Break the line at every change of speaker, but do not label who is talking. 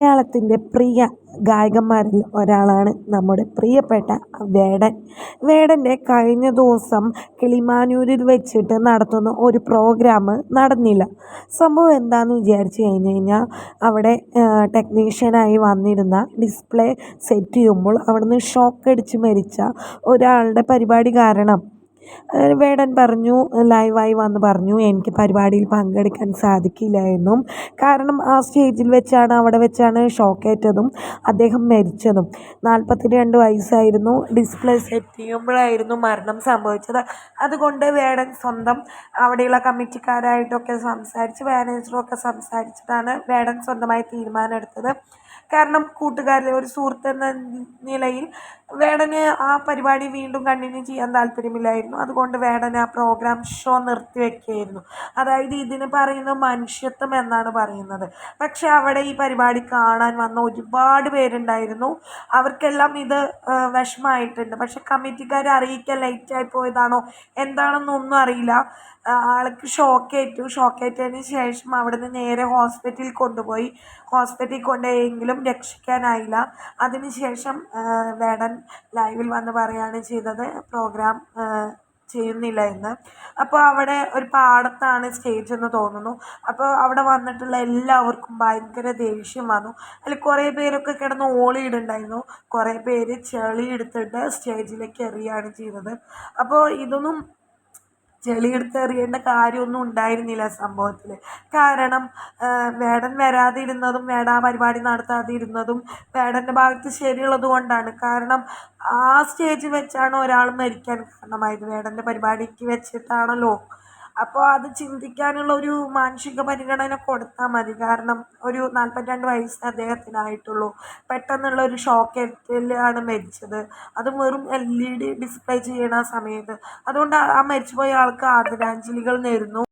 മലയാളത്തിന്റെ പ്രിയ ഗായകന്മാരിൽ ഒരാളാണ് നമ്മുടെ പ്രിയപ്പെട്ട വേടൻ. വേടന്റെ കഴിഞ്ഞ ദിവസം കിളിമാനൂരിൽ വെച്ചിട്ട് നടത്തുന്ന ഒരു പ്രോഗ്രാം നടന്നില്ല. സംഭവം എന്താണെന്ന് വിചാരിച്ചു കഴിഞ്ഞ് കഴിഞ്ഞാൽ അവിടെ ടെക്നീഷ്യനായി വന്നിരുന്ന ഡിസ്പ്ലേ സെറ്റ് ചെയ്യുമ്പോൾ അവിടുന്ന് ഷോക്ക് അടിച്ച് മരിച്ച ഒരാളുടെ പരിപാടി കാരണം വേടൻ പറഞ്ഞു ലൈവായി വന്ന് പറഞ്ഞു എനിക്ക് പരിപാടിയിൽ പങ്കെടുക്കാൻ സാധിക്കില്ല എന്നും കാരണം ആ സ്റ്റേജിൽ വെച്ചാണ് അവിടെ വെച്ചാണ് ഷോക്കേറ്റതും അദ്ദേഹം മരിച്ചതും. നാൽപ്പത്തി രണ്ട് വയസ്സായിരുന്നു. ഡിസ്പ്ലേ സെറ്റ് ചെയ്യുമ്പോഴായിരുന്നു മരണം സംഭവിച്ചത്. അതുകൊണ്ട് വേടൻ സ്വന്തം അവിടെയുള്ള കമ്മിറ്റിക്കാരായിട്ടൊക്കെ സംസാരിച്ച് മാനേജറും ഒക്കെ സംസാരിച്ചിട്ടാണ് വേടൻ സ്വന്തമായി തീരുമാനം എടുത്തത് കാരണം കൂട്ടുകാരിലെ ഒരു സുഹൃത്ത് എന്ന നിലയിൽ വേടന് ആ പരിപാടി വീണ്ടും കണ്ടിന്യൂ ചെയ്യാൻ താല്പര്യമില്ലായിരുന്നു. അതുകൊണ്ട് വേടൻ ആ പ്രോഗ്രാം ഷോ നിർത്തിവെക്കുകയായിരുന്നു അതായത് ഇതിന് പറയുന്ന മനുഷ്യത്വം എന്നാണ് പറയുന്നത്. പക്ഷെ അവിടെ ഈ പരിപാടി കാണാൻ വന്ന ഒരുപാട് പേരുണ്ടായിരുന്നു. അവർക്കെല്ലാം ഇത് വിഷമമായിട്ടുണ്ട്. പക്ഷെ കമ്മിറ്റിക്കാർ അറിയിക്കാൻ ലേറ്റായി പോയതാണോ എന്താണെന്നൊന്നും അറിയില്ല. ആൾക്ക് ഷോക്കേറ്റു. ഷോക്കേറ്റതിന് ശേഷം അവിടുന്ന് നേരെ ഹോസ്പിറ്റലിൽ കൊണ്ടുപോയി. ഹോസ്പിറ്റലിൽ കൊണ്ടുപോയെങ്കിലും രക്ഷിക്കാനായില്ല. അതിനുശേഷം വേടൻ ലൈവിൽ വന്ന് പറയുകയാണ് ചെയ്തത് പ്രോഗ്രാം ചെയ്യുന്നില്ല എന്ന്. അപ്പോൾ അവിടെ ഒരു പാടത്താണ് സ്റ്റേജ് എന്ന് തോന്നുന്നു. അപ്പോൾ അവിടെ വന്നിട്ടുള്ള എല്ലാവർക്കും ഭയങ്കര ദേഷ്യം വന്നു. അതിൽ കുറേ പേരൊക്കെ കിടന്ന് ഓളിയിടുണ്ടായിരുന്നു കുറേ പേര് ചെളി എടുത്തിട്ട് സ്റ്റേജിലേക്ക് എറിയുകയാണ് ചെയ്തത്. അപ്പോൾ ഇതൊന്നും ചെളിയെടുത്ത് എറിയേണ്ട കാര്യമൊന്നും ഉണ്ടായിരുന്നില്ല സംഭവത്തിൽ കാരണം വേടൻ വരാതിരുന്നതും വേട പരിപാടി നടത്താതിരുന്നതും വേടന്റെ ഭാഗത്ത് ശരിയുള്ളത് കൊണ്ടാണ്. കാരണം ആ സ്റ്റേജിൽ വെച്ചാണ് ഒരാൾ മരിക്കാൻ കാരണമായത്. വേടന്റെ പരിപാടിക്ക് വെച്ചിട്ടാണല്ലോ. അപ്പോൾ അത് ചിന്തിക്കാനുള്ള ഒരു മാനുഷിക പരിഗണന കൊടുത്താൽ മതി. കാരണം ഒരു നാൽപ്പത്തി വയസ്സ് അദ്ദേഹത്തിനായിട്ടുള്ളൂ. പെട്ടെന്നുള്ള ഒരു ഷോക്ക് ഷോക്കേറ്റിലാണ് മരിച്ചത്. അത് വെറും എൽ ഇ ഡി ഡിസ്പ്ലേ ചെയ്യണ സമയത്ത്. അതുകൊണ്ട് ആ മരിച്ചുപോയ ആൾക്ക് ആദരാഞ്ജലികൾ നേരുന്നു.